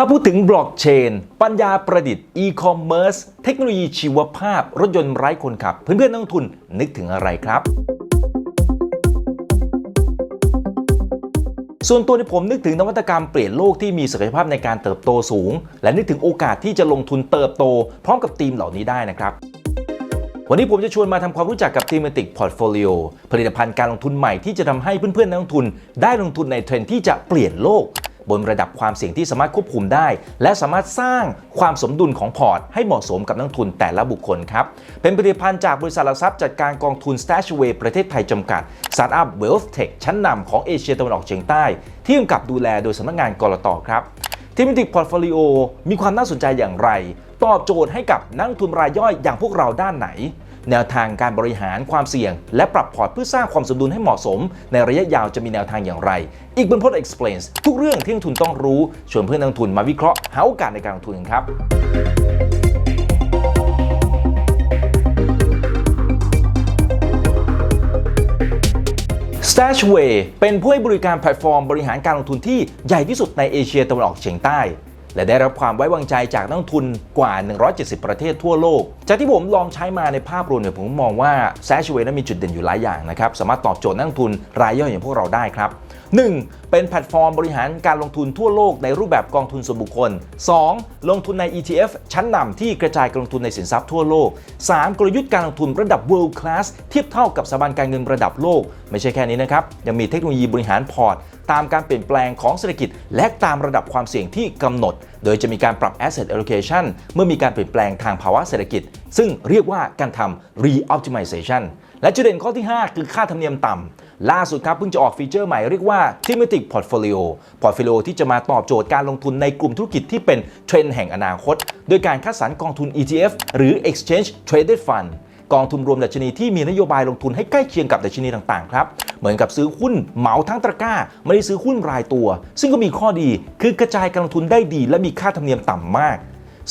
ถ้าพูดถึงบล็อกเชน ปัญญาประดิษฐ์อีคอมเมิร์ซเทคโนโลยีชีวภาพ รถยนต์ไร้คนขับ เพื่อนๆนักลงทุนนึกถึงอะไรครับส่วนตัวที่ผมนึกถึงนวัตกรรมเปลี่ยนโลกที่มีศักยภาพในการเติบโตสูง และนึกถึงโอกาสที่จะลงทุนเติบโต พร้อมกับทีมเหล่านี้ได้นะครับ วันนี้ผมจะชวนมาทำความรู้จักกับ Thematic Portfolio ผลิตภัณฑ์การลงทุนใหม่ที่จะทำให้เพื่อนๆนักลงทุน ได้ลงทุนในเทรนที่จะเปลี่ยนโลก บนระดับความเสี่ยงที่สามารถควบคุมได้ และสามารถสร้างความสมดุลของพอร์ต ให้เหมาะสมกับนักทุนแต่ละบุคคลครับ เป็นผลิตภัณฑ์จากบริษัทหลักทรัพย์จัดการกองทุน s t a s h w a y ประเทศไทยจำกัดสตาร์ทอัพ Wealth Tech ชั้นนำของเอเชียตะวันออกเฉียงใต้ ที่กำกับดูแลโดยสำนักงานกรตครับทีมติกพอร์ตโฟลิโอมีความน่าสนใจอย่างไร ตอบโจทย์ให้กับนักทุนรายย่อยอย่างพวกเราด้านไหน แนวทางการบริหารความเสี่ยง และปรับพอร์ตเพื่อสร้างความสมดุลให้เหมาะสม ในระยะยาวจะมีแนวทางอย่างไร อีกบนพจน์ explains ทุกเรื่องที่นักลงทุนต้องรู้ชวนเพื่อนนักลงทุนมาวิเคราะห์หาโอกาสในการลงทุนกันครับ Stashway เป็นผู้ให้บริการแพลตฟอร์มบริหารการลงทุนที่ใหญ่ที่สุดในเอเชียตะวันออกเฉียงใต้ และได้รับความไว้วางใจจากนักทุนกว่า 170 ประเทศทั่วโลก จากที่ผมลองใช้มาในภาพรวมเนี่ยผมมองว่า Stashway นั้นมีจุดเด่นอยู่หลายอย่างนะครับสามารถตอบโจทย์นักทุนรายย่อยอย่างพวกเราได้ครับ 1. เป็นแพลตฟอร์มบริหารการลงทุนทั่วโลกในรูปแบบกองทุนส่วนบุคคล 2. ลงทุนใน ETF ชั้นนำที่กระจายการลงทุนในสินทรัพย์ทั่วโลก 3. กลยุทธ์การลงทุนระดับ world class เทียบเท่ากับสถาบันการเงินระดับโลก ไม่ใช่แค่นี้นะครับ ยังมีเทคโนโลยีบริหารพอร์ต ตามการเปลี่ยนแปลงของเศรษฐกิจ และตามระดับความเสี่ยงที่กำหนด โดยจะมีการปรับ asset allocation เมื่อมีการเปลี่ยนแปลงทางภาวะเศรษฐกิจ ซึ่งเรียกว่าการทำ re-optimization และจุดเด่นข้อที่ 5 คือค่าธรรมเนียมต่ำ ล่าสุดครับเพิ่งจะออกฟีเจอร์ใหม่เรียกว่า Thematic Portfolio Portfolio ที่จะมาตอบโจทย์การลงทุนในกลุ่มธุรกิจที่เป็นเทรนด์แห่งอนาคต โดยการคัดสรรกองทุน ETF หรือ Exchange Traded Fund กองทุนรวมดัชนีที่มีนโยบายลงทุนให้ใกล้เคียงกับดัชนีต่างๆครับ เหมือนกับซื้อหุ้นเหมาทั้งตะกร้า ไม่ได้ซื้อหุ้นรายตัว ซึ่งก็มีข้อดีคือกระจายการลงทุนได้ดี และมีค่าธรรมเนียมต่ำมาก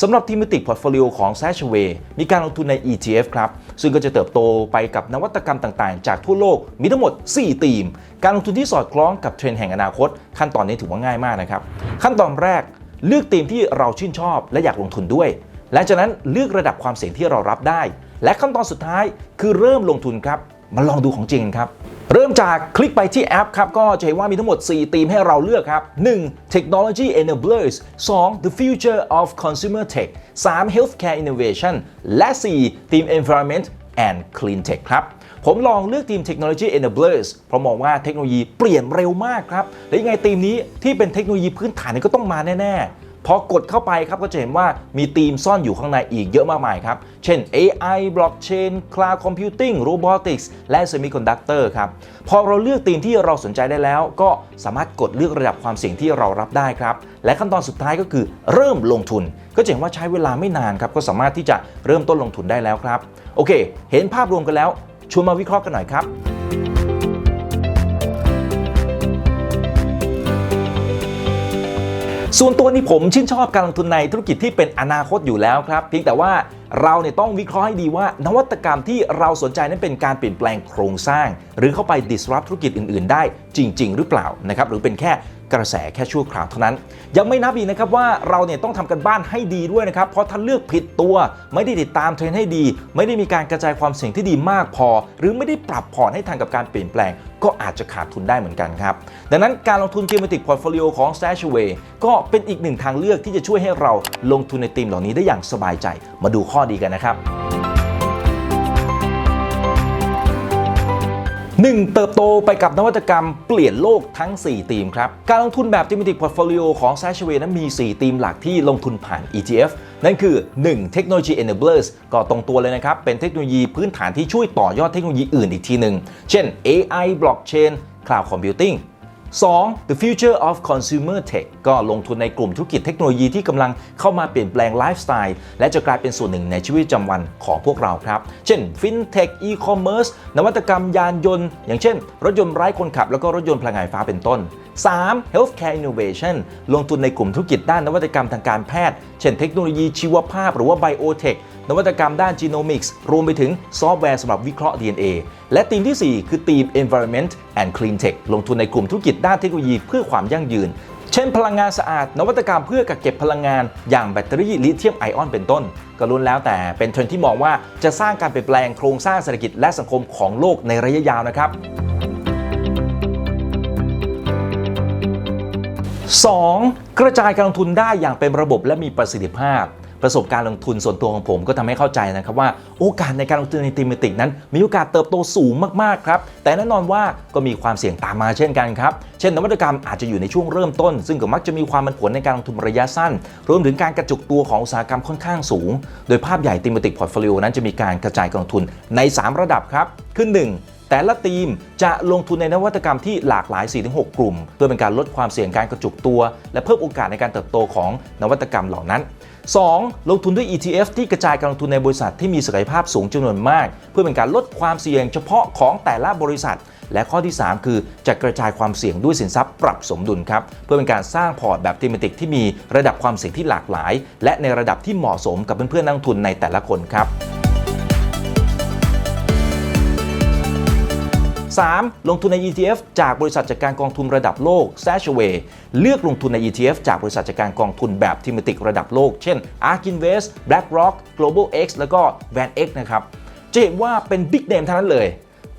สำหรับทีมติกพอร์ตโฟลิโอของ s a s h w a y มีการลงทุนใน ETF ครับ ซึ่งก็จะเติบโตไปกับนวัตกรรมต่างๆ จากทั่วโลกมีทั้งหมด4ธีม การลงทุนที่สอดคล้องกับเทรนด์แห่งอนาคต ขั้นตอนนี้ถือว่าง่ายมากนะครับ ขั้นตอนแรกเลือกธีมที่เราชื่นชอบและอยากลงทุนด้วยและจากนั้นเลือกระดับความเสี่ยงที่เรารับได้ และขั้นตอนสุดท้ายคือเริ่มลงทุนครับมาลองดูของจริงครับ เริ่มจากคลิกไปที่แอปครับก็จะเห็นว่ามีทั้งหมด 4 ธีมให้เราเลือกครับ 1. Technology Enablers 2. The Future of Consumer Tech 3. Healthcare Innovation และ 4. ธีม Environment and Clean Tech ครับ ผมลองเลือกทีม Technology Enablers เพราะมองว่าเทคโนโลยีเปลี่ยนเร็วมากครับ และยังไงทีมนี้ที่เป็นเทคโนโลยีพื้นฐานนี่ก็ต้องมาแน่ ๆ พอกดเข้าไปครับก็จะเห็นว่ามีธีมซ่อนอยู่ข้างในอีกเยอะมากมายครับ เช่น AI Blockchain Cloud Computing Robotics และ Semiconductor ครับ พอเราเลือกธีมที่เราสนใจได้แล้ว ก็สามารถกดเลือกระดับความเสี่ยงที่เรารับได้ครับ และขั้นตอนสุดท้ายก็คือเริ่มลงทุน ก็จะเห็นว่าใช้เวลาไม่นานครับก็สามารถที่จะเริ่มต้นลงทุนได้แล้วครับ โอเค เห็นภาพรวมกันแล้วชวนมาวิเคราะห์กันหน่อยครับ ส่วนตัวนี้ผมชื่นชอบการลงทุนในธุรกิจที่เป็นอนาคตอยู่แล้วครับเพียงแต่ว่าเราเนี่ยต้องวิเคราะห์ให้ดีว่านวัตกรรมที่เราสนใจนั้นเป็นการเปลี่ยนแปลงโครงสร้าง หรือเข้าไป disrupt ธุรกิจอื่น ๆ ได้จริง ๆ หรือเปล่านะครับหรือเป็นแค่กระแสแค่ชั่วคราวเท่านั้น ยังไม่นับอีกนะครับว่าเราเนี่ยต้องทำกันบ้านให้ดีด้วยนะครับ เพราะถ้าเลือกผิดตัว ไม่ได้ติดตามเทรนด์ให้ดี ไม่ได้มีการกระจายความเสี่ยงที่ดีมากพอ หรือไม่ได้ปรับพอร์ตให้ทันกับการเปลี่ยนแปลง ก็อาจจะขาดทุนได้เหมือนกันครับ ดังนั้นการลงทุน thematic portfolio ของ Stashaway ก็เป็นอีกหนึ่งทางเลือกที่จะช่วยให้เราลงทุนในธีมเหล่านี้ได้อย่างสบายใจ มาดูข้อดีกันนะครับ 1. เติบโตไปกับนวัตกรรมเปลี่ยนโลกทั้ง4ธีมครับ การลงทุนแบบ thematic portfolio ของ s a s h w a y นั้นมี4ธีมหลักที่ลงทุนผ่าน ETF นั่นคือ 1. Technology Enablers ก็ตรงตัวเลยนะครับ เป็นเทคโนโลยีพื้นฐานที่ช่วยต่อยอดเทคโนโลยีอื่นอีกทีหนึ่ง เช่น AI Blockchain Cloud Computing 2. The Future of Consumer Tech ก็ลงทุนในกลุ่มธุรกิจเทคโนโลยีที่กำลังเข้ามาเปลี่ยนแปลงไลฟ์สไตล์และจะกลายเป็นส่วนหนึ่งในชีวิตประจำวันของพวกเราครับ เช่น FinTech E-commerce นวัตกรรมยานยนต์ อย่างเช่น รถยนต์ไร้คนขับ แล้วก็รถยนต์พลังงานไฟฟ้าเป็นต้น 3. Healthcare Innovation ลงทุนในกลุ่มธุรกิจด้านนวัตกรรมทางการแพทย์ เช่นเทคโนโลยีชีวภาพหรือว่า Biotech นวัตกรรมด้าน Genomics รวมไปถึงซอฟต์แวร์สำหรับวิเคราะห์ DNA และธีมที่ 4 คือธีม Environment and Clean Tech ลงทุนในกลุ่มธุรกิจด้านเทคโนโลยีเพื่อความยั่งยืน เช่นพลังงานสะอาด นวัตกรรมเพื่อกักเก็บพลังงาน อย่างแบตเตอรี่ลิเธียมไอออนเป็นต้น ก็ล้วนแล้วแต่เป็นเทรนที่มองว่าจะสร้างการเปลี่ยนแปลงโครงสร้างเศรษฐกิจและสังคมของโลกในระยะยาวนะครับ 2. กระจายการลงทุนได้อย่างเป็นระบบและมีประสิทธิภาพ ประสบการณ์ลงทุนส่วนตัวของผมก็ทำให้เข้าใจนะครับว่าโอกาสในการลงทุนในธีมติกนั้น มีโอกาสเติบโตสูงมากๆครับแต่แน่นอนว่าก็มีความเสี่ยงตามมาเช่นกันครับ เช่นนวัตกรรมอาจจะอยู่ในช่วงเริ่มต้น ซึ่งก็มักจะมีความผันผวนในการลงทุนระยะสั้น รวมถึงการกระจุกตัวของอุตสาหกรรมค่อนข้างสูง โดยภาพใหญ่ธีมติกพอร์ตโฟลิโอนั้นจะมีการกระจายการลงทุนใน 3 ระดับครับคือ1 แต่ละทีมจะลงทุนในนวัตกรรมที่หลากหลาย 4-6 กลุ่ม เพื่อเป็นการลดความเสี่ยงการกระจุกตัว และเพิ่มโอกาสในการเติบโตของนวัตกรรมเหล่านั้น 2. ลงทุนด้วย ETF ที่กระจายการลงทุนในบริษัทที่มีศักยภาพสูงจำนวนมาก เพื่อเป็นการลดความเสี่ยงเฉพาะของแต่ละบริษัท และข้อที่ 3 คือจะกระจายความเสี่ยงด้วยสินทรัพย์ปรับสมดุลครับเพื่อเป็นการสร้างพอร์ตแบบทีมติกที่มีระดับความเสี่ยงที่หลากหลาย และในระดับที่เหมาะสมกับเพื่อนๆนักลงทุนในแต่ละคนครับ 3. ลงทุนใน ETF จากบริษัทจัดการกองทุนระดับโลก s a s h a w a y เลือกลงทุนใน ETF จากบริษัทจัดการกองทุนแบบทีมติกระดับโลก เช่น ARK Invest BlackRock Global X แล้วก็ Van X นะครับจะเห็นว่าเป็นบิ๊กเนมทั้งนั้นเลย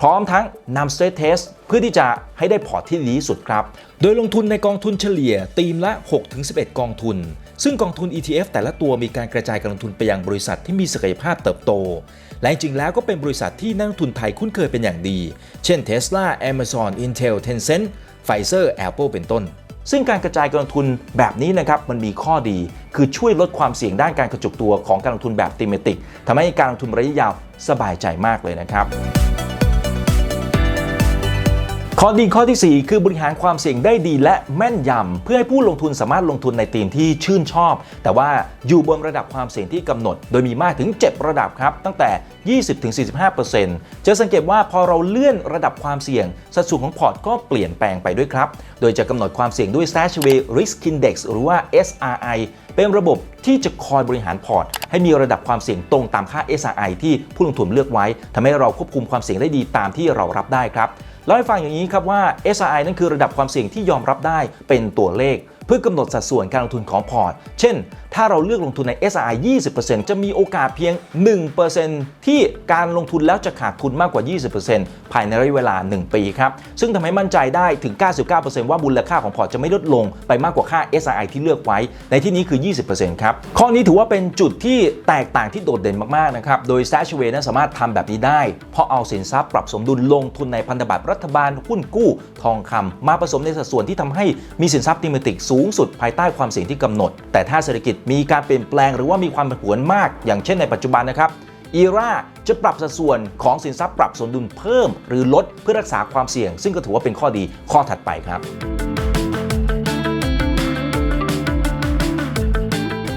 พร้อมทั้งนำ stress test เพื่อที่จะให้ได้พอร์ตที่ดีที่สุดครับ โดยลงทุนในกองทุนเฉลี่ยตีมละ 6-11 กองทุน ซึ่งกองทุน ETF แต่ละตัวมีการกระจายการลงทุนไปยังบริษัทที่มีศักยภาพเติบโต และจริงๆแล้วก็เป็นบริษัทที่นักลงทุนไทยคุ้นเคยเป็นอย่างดี เช่น Tesla Amazon Intel Tencent Pfizer Apple เป็นต้นซึ่งการกระจายการลงทุนแบบนี้นะครับมันมีข้อดี คือช่วยลดความเสี่ยงด้านการกระจุกตัวของการลงทุนแบบติมติกทำให้การลงทุนระยะยาวสบายใจมากเลยนะครับ ข้อดีข้อที่ 4 คือบริหารความเสี่ยงได้ดีและแม่นยำเพื่อให้ผู้ลงทุนสามารถลงทุนในธีมที่ชื่นชอบ แต่ว่าอยู่บนระดับความเสี่ยงที่กำหนด โดยมีมากถึง 7 ระดับครับ ตั้งแต่ 20-45%จะสังเกตว่าพอเราเลื่อนระดับความเสี่ยง สัดส่วนของพอร์ตก็เปลี่ยนแปลงไปด้วยครับ โดยจะกำหนดความเสี่ยงด้วย Stashaway Risk Index หรือว่า SRI เป็นระบบที่จะคอยบริหารพอร์ต ให้มีระดับความเสี่ยงตรงตามค่า SRI ที่ผู้ลงทุนเลือกไว้ทำให้เราควบคุมความเสี่ยงได้ดีตามที่เรารับได้ครับ เล่าให้ฟังอย่างนี้ครับว่า SRI นั่นคือระดับความเสี่ยงที่ยอมรับได้เป็นตัวเลข เพื่อกำหนดสัดส่วนการลงทุนของพอร์ต เช่น ถ้าเราเลือกลงทุนใน SRI 20%จะมีโอกาสเพียง 1%ที่การลงทุนแล้วจะขาดทุนมากกว่า 20%ภายในระยะเวลา 1 ปีครับ ซึ่งทำให้มั่นใจได้ถึง 99%ว่ามูลค่าของพอร์ตจะไม่ลดลงไปมากกว่าค่า SRI ที่เลือกไว้ ในที่นี้คือ 20%ครับ ข้อนี้ถือว่าเป็นจุดที่แตกต่างที่โดดเด่นมากๆนะครับ โดย s a s h w a y นั้นสามารถทำแบบนี้ได้ เพราะเอาสินทรัพย์ปรับสมดุลลงทุนในพันธบัตรรัฐบาลหุ้นกู้ ทองคำมาผสมในสัดส่วนที่ทำให้มีสินทรัพย์ติมติกสููงสุดภายใต้ความเสี่ยงที่กำหนด แต่ถ้าเศรษฐกิจมีการเปลี่ยนแปลงหรือว่ามีความผันผวนมาก อย่างเช่นในปัจจุบันนะครับอีราจะปรับสัดส่วนของสินทรัพย์ปรับสมดุลเพิ่ม หรือลดเพื่อรักษาความเสี่ยง ซึ่งก็ถือว่าเป็นข้อดีข้อถัดไปครับ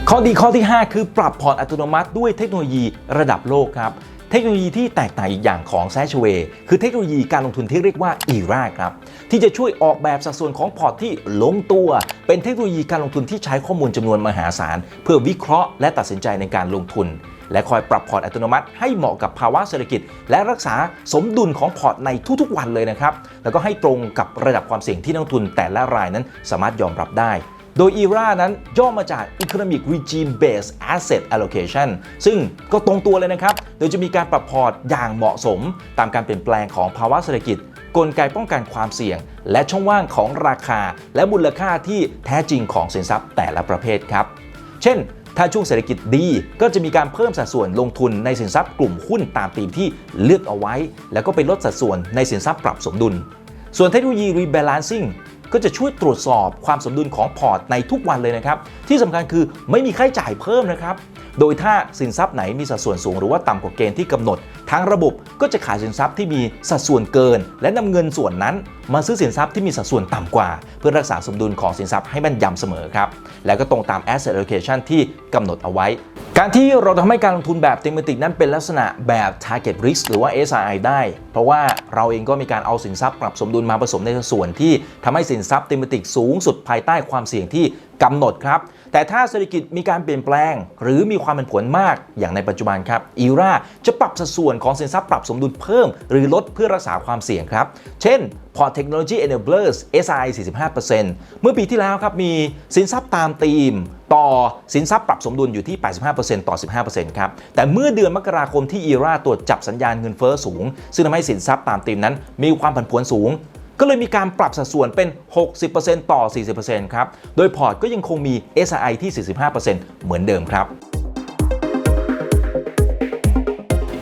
ข้อดีข้อที่ 5 คือปรับพอร์ตอัตโนมัติด้วยเทคโนโลยีระดับโลกครับ เทคโนโลยีที่แตกต่างอีกอย่างของ s a s h w a y คือเทคโนโลยีการลงทุนที่เรียกว่า ERA ครับที่จะช่วยออกแบบสัดส่วนของพอร์ตที่ลงตัว เป็นเทคโนโลยีการลงทุนที่ใช้ข้อมูลจำนวนมหาศาล เพื่อวิเคราะห์และตัดสินใจในการลงทุน และคอยปรับพอร์ตอัตโนมัติ ให้เหมาะกับภาวะเศรษฐกิจ และรักษาสมดุลของพอร์ตในทุกๆวันเลยนะครับแล้วก็ให้ตรงกับระดับความเสี่ยงที่นักทุนแต่ละรายนั้นสามารถยอมรับได้ โดย ERA นั้นย่อมาจาก Economic Regime Based Asset Allocation ซึ่งก็ตรงตัวเลยนะครับ โดยจะมีการปรับพอร์ตอย่างเหมาะสม ตามการเปลี่ยนแปลงของภาวะเศรษฐกิจ กลไกป้องกันความเสี่ยง และช่องว่างของราคา และมูลค่าที่แท้จริงของสินทรัพย์แต่ละประเภทครับ เช่นถ้าช่วงเศรษฐกิจดีก็จะมีการเพิ่มสัดส่วนลงทุนในสินทรัพย์กลุ่มหุ้นตามธีมที่เลือกเอาไว้ แล้วก็ไปลดสัดส่วนในสินทรัพย์ปรับสมดุล ส่วนเทคโนโลยี rebalancing ก็จะช่วยตรวจสอบความสมดุลของพอร์ตในทุกวันเลยนะครับ ที่สำคัญคือไม่มีค่าใช้จ่ายเพิ่มนะครับ โดยถ้าสินทรัพย์ไหนมีสัดส่วนสูงหรือว่าต่ำกว่าเกณฑ์ที่กำหนดทางระบบก็จะขายสินทรัพย์ที่มีสัดส่วนเกิน และนำเงินส่วนนั้น มาซื้อสินทรัพย์ที่มีสัดส่วนต่ำกว่า เพื่อรักษาสมดุลของสินทรัพย์ให้แม่นยำเสมอครับ แล้วก็ตรงตาม asset allocation ที่กำหนดเอาไว้ การที่เราทำให้การลงทุนแบบเทมติกนั้นเป็นลักษณะแบบ target risk หรือว่า SRI ได้ เพราะว่าเราเองก็มีการเอาสินทรัพย์ปรับสมดุลมาผสมในส่วนที่ทำให้สินทรัพย์เทมติกสูงสุดภายใต้ความเสี่ยงที่ กำหนดครับ แต่ถ้าเศรษฐกิจมีการเปลี่ยนแปลง หรือมีความเป็นผลมากอย่างในปัจจุบันครับอีราจะปรับสัดส่วนของสินทรัพย์ปรับสมดุลเพิ่ม หรือลดเพื่อรักษาความเสี่ยงครับ เช่น Port Technology Enablers SI 45%เมื่อปีที่แล้วครับมีสินทรัพย์ตามธีม ต่อสินทรัพย์ปรับสมดุลอยู่ที่ 85%ต่อ 15%ครับ แต่เมื่อเดือนมกราคมที่อีราตรวจจับสัญญาณเงินเฟ้อสูง ซึ่งทำให้สินทรัพย์ตามธีมนั้น มีความผันผวนสูง ก็เลยมีการปรับสัดส่วนเป็น 60%ต่อ 40%ครับ โดยพอร์ตก็ยังคงมี SI ที่ 45%เหมือนเดิมครับ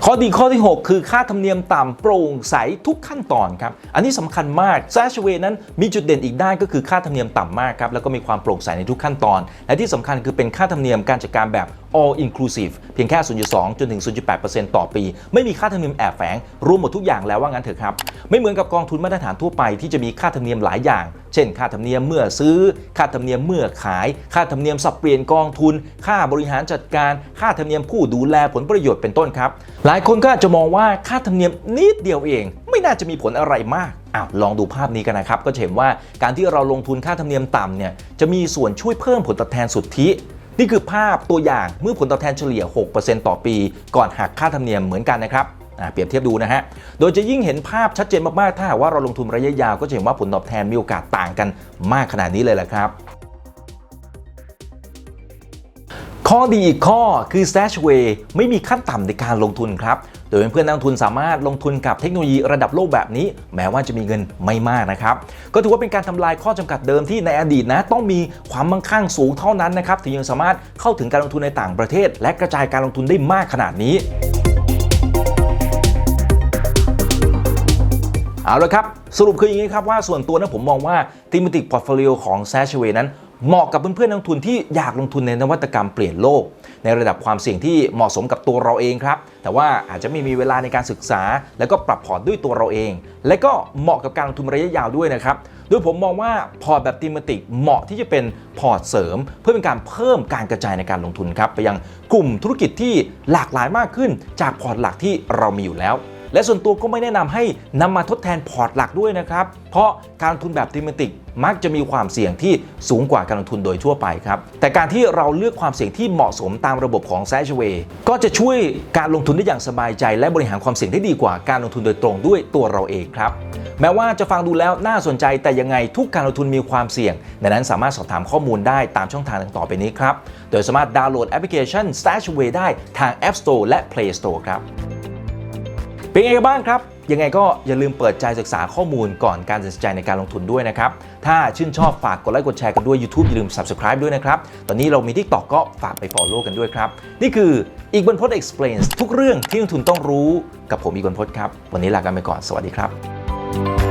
ข้อดีข้อที่ 6 คือค่าธรรมเนียมต่ำโปร่งใสทุกขั้นตอนครับ อันนี้สำคัญมาก s a s h w a y นั้นมีจุดเด่นอีกด้านก็คือค่าธรรมเนียมต่ำมากครับแล้วก็มีความโปร่งใสในทุกขั้นตอน และที่สำคัญคือเป็นค่าธรรมเนียมการจัดการแบบ all inclusive เพียงแค่ 0.2 จนถึง 0.8%ต่อปี ไม่มีค่าธรรมเนียมแอบแฝงรวมหมดทุกอย่างแล้วว่างั้นเถอะครับ ไม่เหมือนกับกองทุนมาตรฐานทั่วไปที่จะมีค่าธรรมเนียมหลายอย่าง เช่น ค่าธรรมเนียมเมื่อซื้อ ค่าธรรมเนียมเมื่อขาย ค่าธรรมเนียมสับเปลี่ยนกองทุน ค่าบริหารจัดการ ค่าธรรมเนียมผู้ดูแลผลประโยชน์เป็นต้นครับ หลายคนก็อาจจะมองว่าค่าธรรมเนียมนิดเดียวเอง ไม่น่าจะมีผลอะไรมากอ้าวลองดูภาพนี้กันนะครับ ก็จะเห็นว่าการที่เราลงทุนค่าธรรมเนียมต่ำเนี่ยจะมีส่วนช่วยเพิ่มผลตอบแทนสุทธินี่คือภาพตัวอย่างเมื่อผลตอบแทนเฉลี่ย 6%ต่อปี ก่อนหักค่าธรรมเนียมเหมือนกันนะครับ เปรียบเทียบดูนะฮะ โดยจะยิ่งเห็นภาพชัดเจนมากๆ ถ้าหากว่าเราลงทุนระยะยาวก็จะเห็นว่าผลตอบแทนมีโอกาสต่างกันมากขนาดนี้เลยแหละครับข้อดีอีกข้อคือ Stashway ไม่มีขั้นต่ำในการลงทุนครับ โดยเพื่อนนักลงทุนสามารถลงทุนกับเทคโนโลยีระดับโลกแบบนี้ แม้ว่าจะมีเงินไม่มากนะครับ ก็ถือว่าเป็นการทำลายข้อจำกัดเดิมที่ในอดีตนะ ต้องมีความมั่งคั่งสูงเท่านั้นนะครับถึงยังสามารถเข้าถึงการลงทุนในต่างประเทศ และกระจายการลงทุนได้มากขนาดนี้ เอาละครับ สรุปคืออย่างนี้ครับว่าส่วนตัวนะผมมองว่า Thematic Portfolio ของ s a s h w a y นั้นเหมาะกับเพื่อนๆนักทุนที่อยากลงทุนในนวัตกรรมเปลี่ยนโลก ในระดับความเสี่ยงที่เหมาะสมกับตัวเราเองครับ แต่ว่าอาจจะไม่มีเวลาในการศึกษา แล้วก็ปรับพอร์ตด้วยตัวเราเอง และก็เหมาะกับการลงทุนระยะยาวด้วยนะครับโดยผมมองว่าพอร์ตแบบ Thematic เหมาะที่จะเป็นพอร์ตเสริม เพื่อเป็นการเพิ่มการกระจายในการลงทุนครับไปยังกลุ่มธุรกิจที่หลากหลายมากขึ้น จากพอร์ตหลักที่เรามีอยู่แล้ว และส่วนตัวก็ไม่แนะนำให้นำมาทดแทนพอร์ตหลักด้วยนะครับ เพราะการลงทุนแบบทีมติกมักจะมีความเสี่ยงที่สูงกว่าการลงทุนโดยทั่วไปครับ แต่การที่เราเลือกความเสี่ยงที่เหมาะสมตามระบบของ s a s h w a y ก็จะช่วยการลงทุนได้อย่างสบายใจ และบริหารความเสี่ยงได้ดีกว่าการลงทุนโดยตรงด้วยตัวเราเองครับ แม้ว่าจะฟังดูแล้วน่าสนใจแต่ยังไงทุกการลงทุนมีความเสี่ยง ดังนั้นสามารถสอบถามข้อมูลได้ตามช่องทางดังต่อไปนี้ครับ โดยสามารถดาวน์โหลดแอปพลิเคชัน Stashway ได้ทาง App Store และ Play Store ครับ เป็นไงบ้างครับ ยังไงก็อย่าลืมเปิดใจศึกษาข้อมูลก่อนการตัดสินใจในการลงทุนด้วยนะครับ ถ้าชื่นชอบฝากกดไลค์กดแชร์กันด้วย YouTube อย่าลืม Subscribe ด้วยนะครับ ตอนนี้เรามี TikTok ก็ฝากไป Follow กันด้วยครับ นี่คืออีกบนพจน์ explains ทุกเรื่องที่นักลงทุนต้องรู้กับผมอีกบนพจน์ครับ วันนี้ลากันไปก่อน สวัสดีครับ